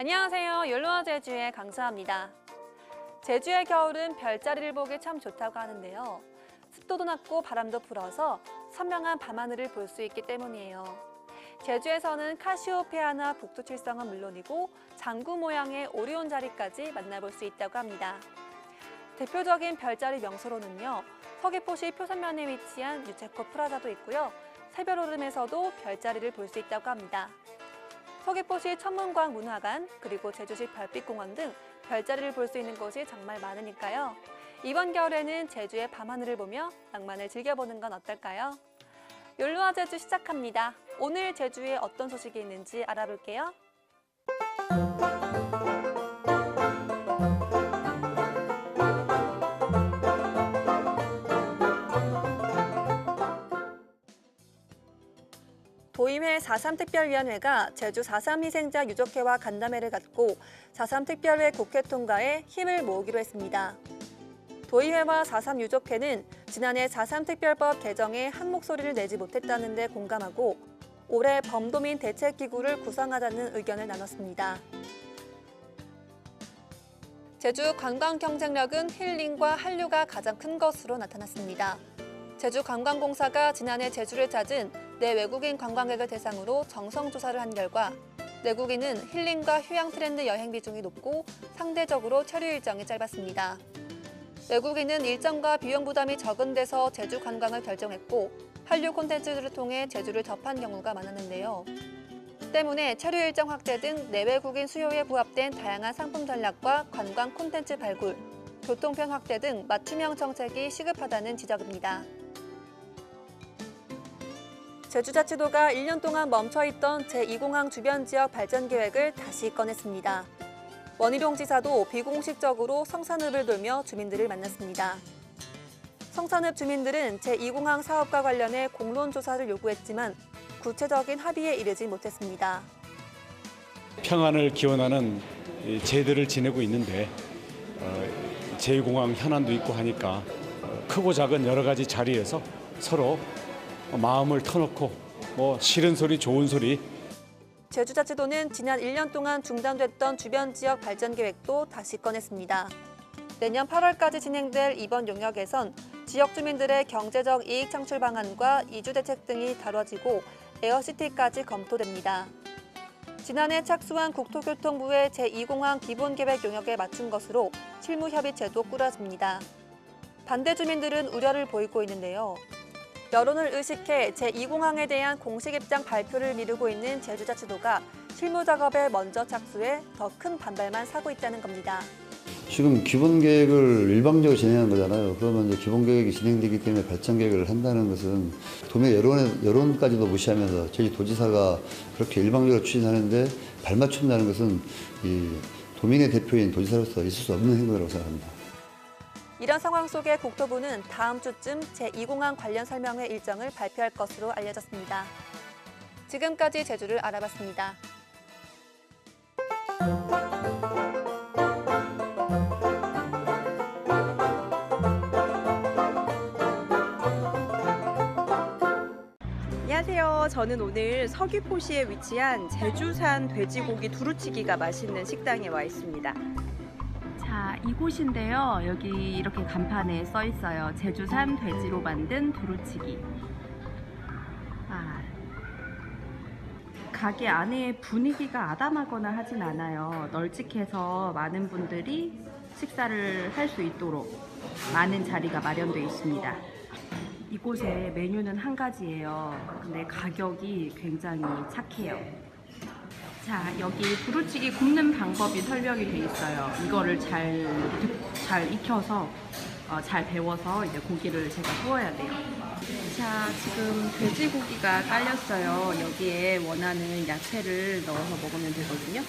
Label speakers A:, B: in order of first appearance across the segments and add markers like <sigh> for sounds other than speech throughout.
A: 안녕하세요. 욜로와 제주의 강수아입니다. 제주의 겨울은 별자리를 보기 참 좋다고 하는데요. 습도도 낮고 바람도 불어서 선명한 밤하늘을 볼 수 있기 때문이에요. 제주에서는 카시오페아나 북두칠성은 물론이고 장구 모양의 오리온 자리까지 만나볼 수 있다고 합니다. 대표적인 별자리 명소로는요. 서귀포시 표선면에 위치한 유채꽃 프라자도 있고요. 새별오름에서도 별자리를 볼 수 있다고 합니다. 서귀포시 천문광 문화관 그리고 제주시 별빛공원 등 별자리를 볼 수 있는 곳이 정말 많으니까요. 이번 겨울에는 제주의 밤하늘을 보며 낭만을 즐겨보는 건 어떨까요? 욜로와 제주 시작합니다. 오늘 제주에 어떤 소식이 있는지 알아볼게요. 도의회 4.3 특별위원회가 제주 4.3 희생자 유족회와 간담회를 갖고 4.3 특별회 국회 통과에 힘을 모으기로 했습니다. 도의회와 4.3 유족회는 지난해 4.3 특별법 개정에 한 목소리를 내지 못했다는 데 공감하고 올해 범도민 대책기구를 구성하자는 의견을 나눴습니다. 제주 관광 경쟁력은 힐링과 한류가 가장 큰 것으로 나타났습니다. 제주관광공사가 지난해 제주를 찾은 내 외국인 관광객을 대상으로 정성 조사를 한 결과 내국인은 힐링과 휴양 트렌드 여행 비중이 높고 상대적으로 체류 일정이 짧았습니다. 외국인은 일정과 비용 부담이 적은 데서 제주 관광을 결정했고 한류 콘텐츠를 통해 제주를 접한 경우가 많았는데요. 때문에 체류 일정 확대 등 내외국인 수요에 부합된 다양한 상품 전략과 관광 콘텐츠 발굴, 교통편 확대 등 맞춤형 정책이 시급하다는 지적입니다. 제주자치도가 1년 동안 멈춰있던 제2공항 주변 지역 발전 계획을 다시 꺼냈습니다. 원희룡 지사도 비공식적으로 성산읍을 돌며 주민들을 만났습니다. 성산읍 주민들은 제2공항 사업과 관련해 공론 조사를 요구했지만 구체적인 합의에 이르지 못했습니다.
B: 평안을 기원하는 이 제들을 지내고 있는데 어, 제2공항 현안도 있고 하니까 어, 크고 작은 여러 가지 자리에서 서로 마음을 터놓고 뭐 싫은 소리 좋은 소리
A: 제주자치도는 지난 1년 동안 중단됐던 주변 지역 발전 계획도 다시 꺼냈습니다. 내년 8월까지 진행될 이번 용역에선 지역 주민들의 경제적 이익 창출 방안과 이주 대책 등이 다뤄지고 에어시티까지 검토됩니다. 지난해 착수한 국토교통부의 제2공항 기본계획 용역에 맞춘 것으로 실무협의체도 꾸려집니다. 반대 주민들은 우려를 보이고 있는데요. 여론을 의식해 제2공항에 대한 공식 입장 발표를 미루고 있는 제주자치도가 실무 작업에 먼저 착수해 더 큰 반발만 사고 있다는 겁니다.
C: 지금 기본 계획을 일방적으로 진행한 거잖아요. 그러면 이제 기본 계획이 진행되기 때문에 발전 계획을 한다는 것은 도민 여론 여론까지도 무시하면서 제주도지사가 그렇게 일방적으로 추진하는데 발맞춘다는 것은 이 도민의 대표인 도지사로서 있을 수 없는 행동이라고 생각합니다.
A: 이런 상황 속에 국토부는 다음 주쯤 제2공항 관련 설명회 일정을 발표할 것으로 알려졌습니다. 지금까지 제주를 알아봤습니다.
D: 안녕하세요. 저는 오늘 서귀포시에 위치한 제주산 돼지고기 두루치기가 맛있는 식당에 와 있습니다.
E: 자, 이곳인데요. 여기 이렇게 간판에 써 있어요. 제주산 돼지로 만든 두루치기. 아, 가게 안에 분위기가 아담하거나 하진 않아요. 널찍해서 많은 분들이 식사를 할 수 있도록 많은 자리가 마련되어 있습니다. 이곳의 메뉴는 한 가지예요. 근데 가격이 굉장히 착해요. 자, 여기 두루치기 굽는 방법이 설명이 돼 있어요. 이거를 잘, 듣- 잘 익혀서, 어, 잘 배워서 이제 고기를 제가 구워야 돼요. 자, 지금 돼지고기가 깔렸어요. 여기에 원하는 야채를 넣어서 먹으면 되거든요.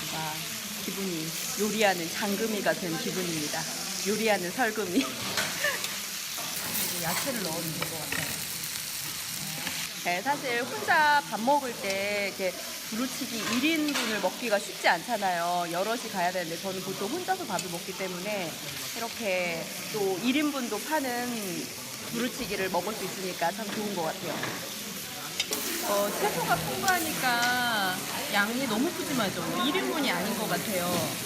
E: 뭔가 기분이 요리하는 장금이가 된 기분입니다. 요리하는 설금이. <laughs> 야채를 넣으면 될 것 같아요. 네, 사실 혼자 밥 먹을 때 이렇게 두루치기 1인분을 먹기가 쉽지 않잖아요. 여럿이 가야 되는데 저는 보통 혼자서 밥을 먹기 때문에 이렇게 또 1인분도 파는 두루치기를 먹을 수 있으니까 참 좋은 것 같아요.
D: 어, 채소가 풍부하니까 양이 너무 푸짐하죠. 1인분이 아닌 것 같아요.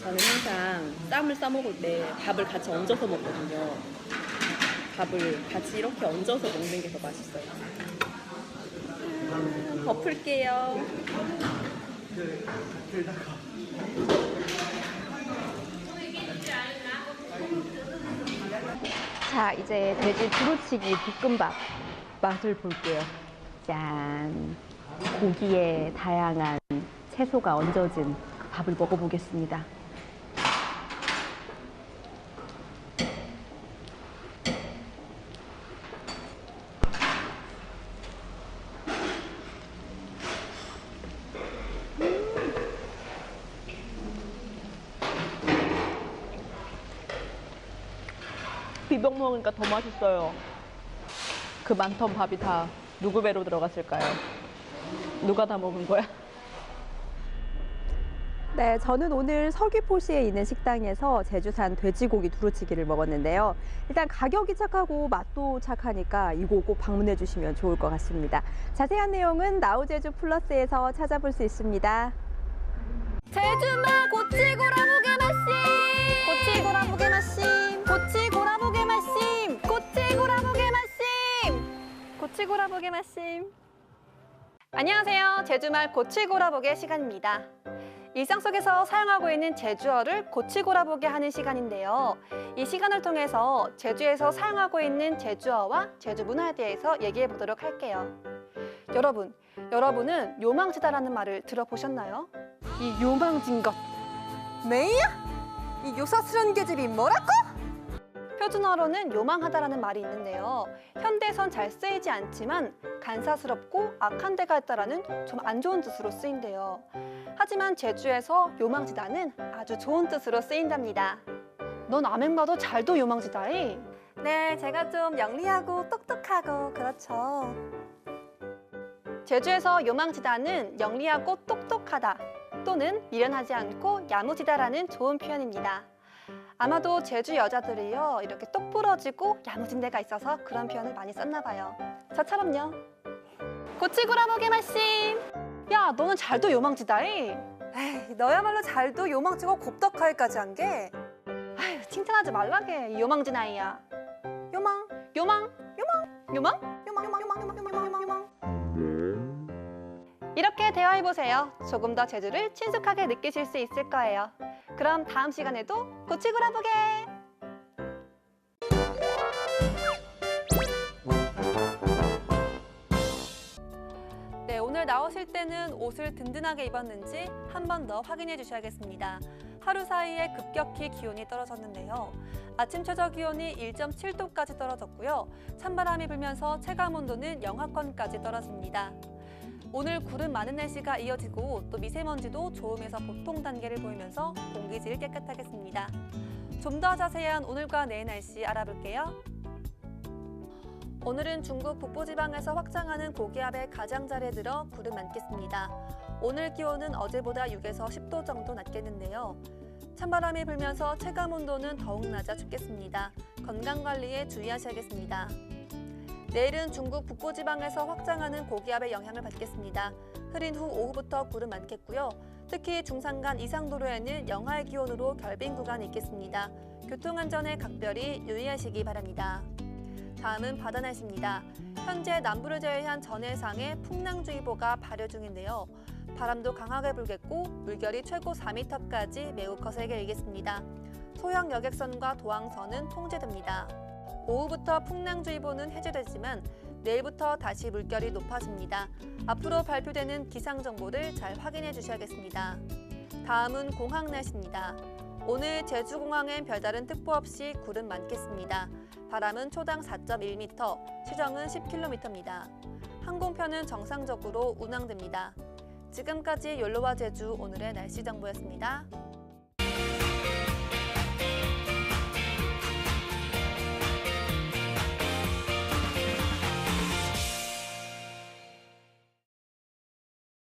D: 저는 항상 쌈을 싸 먹을 때 밥을 같이 얹어서 먹거든요. 밥을 같이 이렇게 얹어서 먹는 게 더 맛있어요. 음, 덮을게요.
F: 자, 이제 돼지 두루치기 볶음밥 맛을 볼게요. 짠. 고기에 다양한 채소가 얹어진 그 밥을 먹어보겠습니다.
G: 비벼 먹으니까 더 맛있어요. 그 많던 밥이 다 누구 배로 들어갔을까요? 누가 다 먹은 거야? <laughs>
H: 네, 저는 오늘 서귀포시에 있는 식당에서 제주산 돼지고기 두루치기를 먹었는데요. 일단 가격이 착하고 맛도 착하니까 이곳 꼭 방문해 주시면 좋을 것 같습니다. 자세한 내용은 나우제주 플러스에서 찾아볼 수 있습니다.
A: 제주마 고치고라무 고치고라무게 맛심 안녕하세요 제주말 고치고라보게 시간입니다 일상 속에서 사용하고 있는 제주어를 고치고라보게 하는 시간인데요 이 시간을 통해서 제주에서 사용하고 있는 제주어와 제주 문화에 대해서 얘기해 보도록 할게요 여러분 여러분은 요망지다라는 말을 들어보셨나요? 이 요망진 것 메이야? 이 요사스런 계집이 뭐라고? 표준어로는 요망하다라는 말이 있는데요. 현대선 잘 쓰이지 않지만 간사스럽고 악한 데가 있다라는 좀 안 좋은 뜻으로 쓰인대요. 하지만 제주에서 요망지다는 아주 좋은 뜻으로 쓰인답니다. 넌 아맹봐도 잘도 요망지다이? 네, 제가 좀 영리하고 똑똑하고 그렇죠. 제주에서 요망지다는 영리하고 똑똑하다 또는 미련하지 않고 야무지다라는 좋은 표현입니다. 아마도 제주 여자들이요 이렇게 똑 부러지고 야무진 데가 있어서 그런 표현을 많이 썼나 봐요. 저처럼요. 고치고라보게 말씀. 야 너는 잘도 요망지다이. 에이 너야말로 잘도 요망지고 곱덕하기까지 한 게. 아유 칭찬하지 말라게 이 요망진 아이야. 요망 요망 요망 요망 요망 요망 요망 요망 요망 요망 요망. 이렇게 대화해 보세요. 조금 더 제주를 친숙하게 느끼실 수 있을 거예요. 그럼 다음 시간에도 고치고라 보게! 네, 오늘 나오실 때는 옷을 든든하게 입었는지 한 번 더 확인해 주셔야겠습니다. 하루 사이에 급격히 기온이 떨어졌는데요. 아침 최저 기온이 1.7도까지 떨어졌고요. 찬바람이 불면서 체감 온도는 영하권까지 떨어집니다. 오늘 구름 많은 날씨가 이어지고 또 미세먼지도 좋음에서 보통 단계를 보이면서 공기질 깨끗하겠습니다. 좀 더 자세한 오늘과 내일 날씨 알아볼게요. 오늘은 중국 북부지방에서 확장하는 고기압의 가장자리에 들어 구름 많겠습니다. 오늘 기온은 어제보다 6에서 10도 정도 낮겠는데요. 찬바람이 불면서 체감 온도는 더욱 낮아 춥겠습니다. 건강 관리에 주의하셔야겠습니다. 내일은 중국 북부지방에서 확장하는 고기압의 영향을 받겠습니다. 흐린 후 오후부터 구름 많겠고요. 특히 중산간 이상도로에는 영하의 기온으로 결빙 구간이 있겠습니다. 교통안전에 각별히 유의하시기 바랍니다. 다음은 바다 날씨입니다. 현재 남부를 제외한 전 해상에 풍랑주의보가 발효 중인데요. 바람도 강하게 불겠고 물결이 최고 4m까지 매우 거세게 일겠습니다. 소형 여객선과 도항선은 통제됩니다. 오후부터 풍랑주의보는 해제되지만 내일부터 다시 물결이 높아집니다. 앞으로 발표되는 기상 정보를 잘 확인해 주셔야겠습니다. 다음은 공항 날씨입니다. 오늘 제주공항엔 별다른 특보 없이 구름 많겠습니다. 바람은 초당 4.1m, 시정은 10km입니다. 항공편은 정상적으로 운항됩니다. 지금까지 욜로와 제주 오늘의 날씨 정보였습니다.